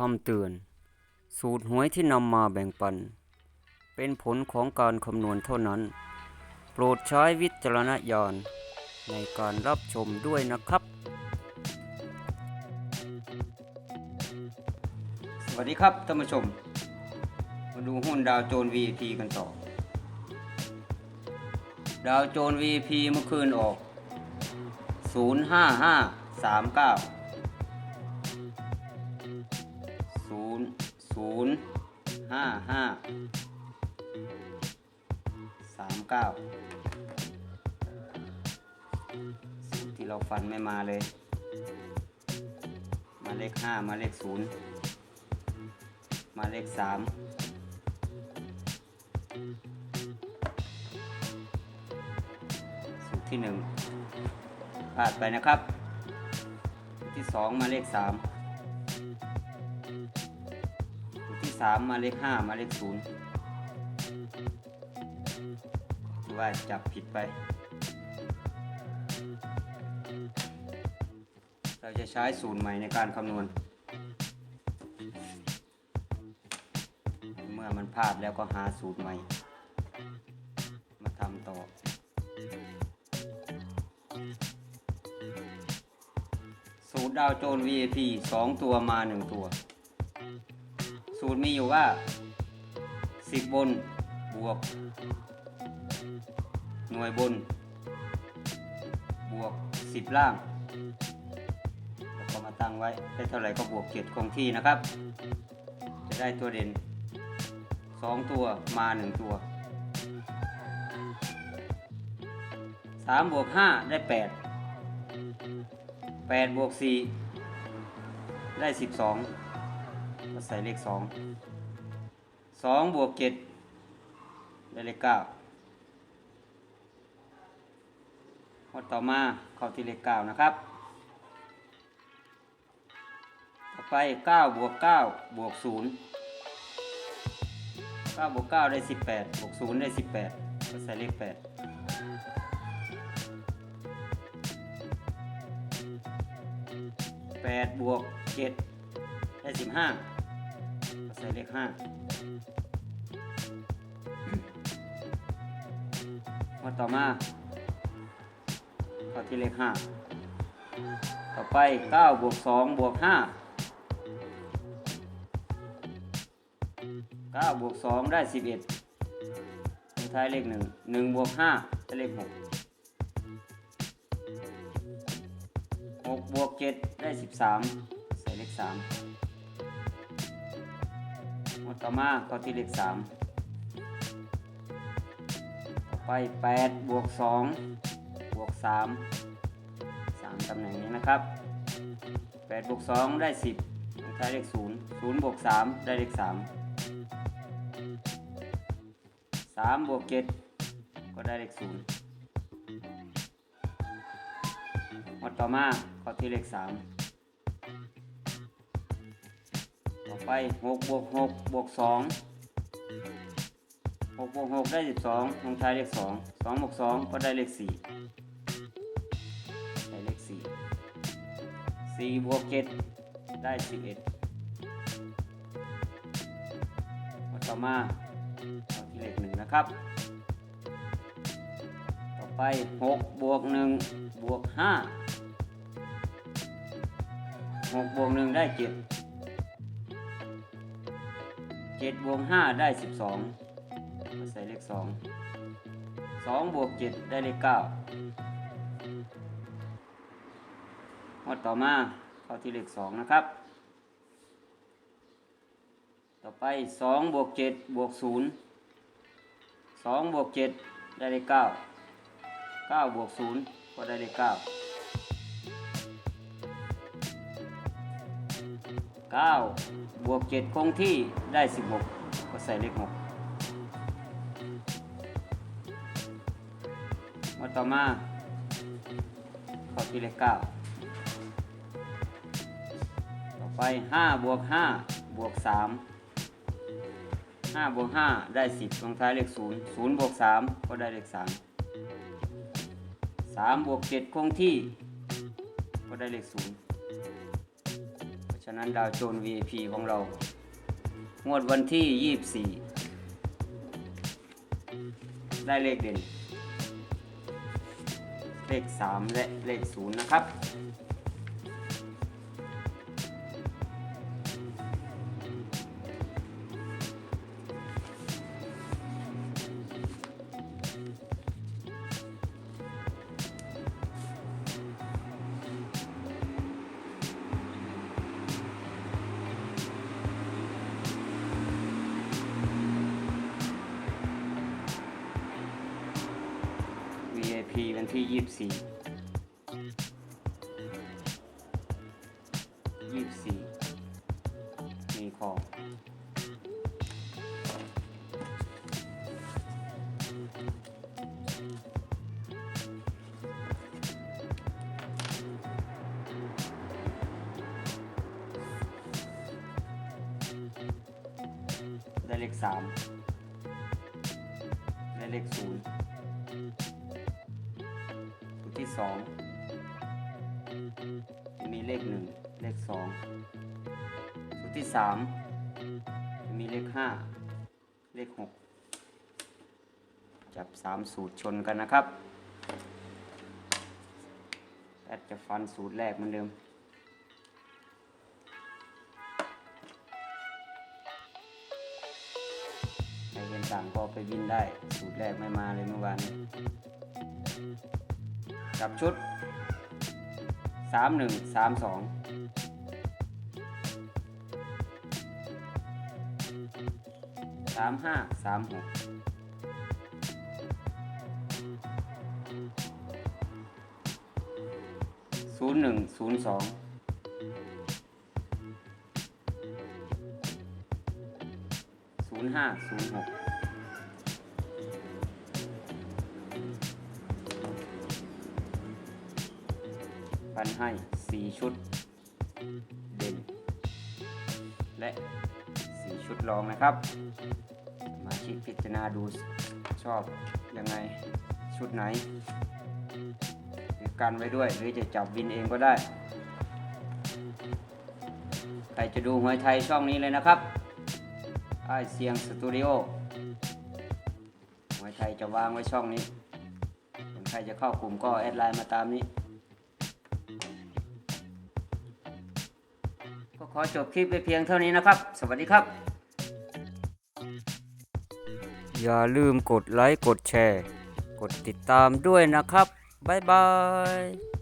คำเตือน สูตรหวยที่นำมาแบ่งปัน เป็นผลของการคำนวณเท่านั้น โปรดใช้วิจารณญาณในการรับชมด้วยนะครับ สวัสดีครับท่านผู้ชม มาดูหุ้นดาวโจน VP กันต่อ ดาวโจน VP เมื่อคืนออก 05539 ห้าห้าสามเก้าที่เราฟันไม่มาเลย มาเลขห้ามาเลขศูนย์มาเลขสามสูตรที่หนึ่งพลาดไปนะครับ ที่สองมาเลขสาม สูตรที่สามมาเลขห้ามาเลขศูนย์ว่าจับผิดไป เราจะใช้สูตรใหม่ในการคำนวณ เมื่อมันพลาดแล้วก็หาสูตรใหม่ มาทำต่อสูตรดาวโจน VIP 2 ตัวมา 1 ตัว สูตรมีอยู่ว่า 10 บนบวก หน่วยบน บวก 10 ล่าง แล้วก็มาตั้งไว้ ได้เท่าไหร่ก็บวกเจ็ดคงที่นะครับ จะได้ตัวเด่น 2 ตัวมา 1 ตัว 3 บวก 5 ได้ 8 8 บวก 4 ได้ 12 ก็ใส่เลขสองสองบวกเจ็ดได้เลขเก้าข้อต่อมาเข้าที่เลขเก้านะครับ ต่อไปเก้าบวกเก้าบวกศูนย์เก้าบวกเก้าได้สิบแปดบวกศูนย์ได้สิบแปดก็ใส่เลขแปดแปดบวกเจ็ดได้สิบห้า ก็ใส่เลขห้าข้อต่อมาข้าที่เลขห้าต่อไปเก้าบวกสองบวกห้าเก้าบวกสองได้สิบเอ็ดลงท้ายเลขหนึ่งหนึ่งบวกห้าได้เลขหกหกบวกเจ็ดได้สิบสามใส่เลขสาม ต่อมาก็ที่เลขสามไป8บวก2บวก3 3ตำแหน่งนี้นะครับ8บวก2ได้ 10ได้เลข0 0บวก3ได้เลข3 3บวก7ก็ได้เลข0หมดต่อมาข้อที่เลข3 ไปหกบวกหกบวกสองหกบวกหกได้สิบสองลงท้ายเลขสองสองบวกสองก็ได้เลขสี่ได้เลขสี่สี่บวกเจ็ดได้สิบเอ็ดต่อมาเอาที่เลขหนึ่งนะครับ ต่อไปหกบวกหนึ่งบวกห้าหกบวกหนึ่งได้เจ็ด เจ็ดบวกห้าได้สิบสองใส่เลขสองสองบวกเจ็ดได้เลขเก้าหมดต่อมาเข้าที่เลขสองนะครับ ต่อไปสองบวกเจ็ดบวกศูนย์สองบวกเจ็ดได้เลขเก้าเก้าบวกศูนย์ก็ได้เลขเก้าเก้า บวกเจ็ดคงที่ได้สิบหกก็ใส่เลขหกมาต่อมาเข้าที่เลขเก้าต่อไปห้าบวกห้าบวกสามห้าบวกห้าได้สิบลงท้ายเลขศูนย์ศูนย์บวกสามก็ได้เลขสามสามบวกเจ็ดคงที่ ก็ได้เลขศูนย์ ฉะนั้นดาวโจน VIP ของเรา งวดวันที่ 24 ได้เลขเด่น เลข 3 และเลข 0 นะครับ ที่ยี่สิบสี่ยี่สิบสี่มีขอได้เลขสามได้เลขศูนย์ สองจะมีเลขหนึ่งเลขสองตัวที่สามจะมีเลขห้าเลขหกจับสามสูตรชนกันนะครับแอดจะฟันสูตรแรกเหมือนเดิมใครเห็นต่างก็ไปวินได้ สูตรแรกไม่มาเลยเมื่อวานนี้ กับชุดสามหนึ่งสามสองสามห้าสามหกศูนย์หนึ่งศูนย์สองศูนย์ห้าศูนย์หก พันให้ 4 ชุดเด่น และ 4 ชุดรองนะครับ มาชิกพิจารณาดูชอบยังไงชุดไหนหรือกันไว้ด้วยหรือจะจับวินเองก็ได้ ใครจะดูหวยไทยช่องนี้เลยนะครับไอเสียงสตูดิโอหวยไทยจะวางไว้ช่องนี้ใครจะเข้ากลุ่มก็แอดไลน์มาตามนี้ อจบคลิปไปเพียงเท่านี้นะครับ สวัสดีครับ อย่าลืมกดไลค์ กดแชร์ กดติดตามด้วยนะครับ บ๊ายบาย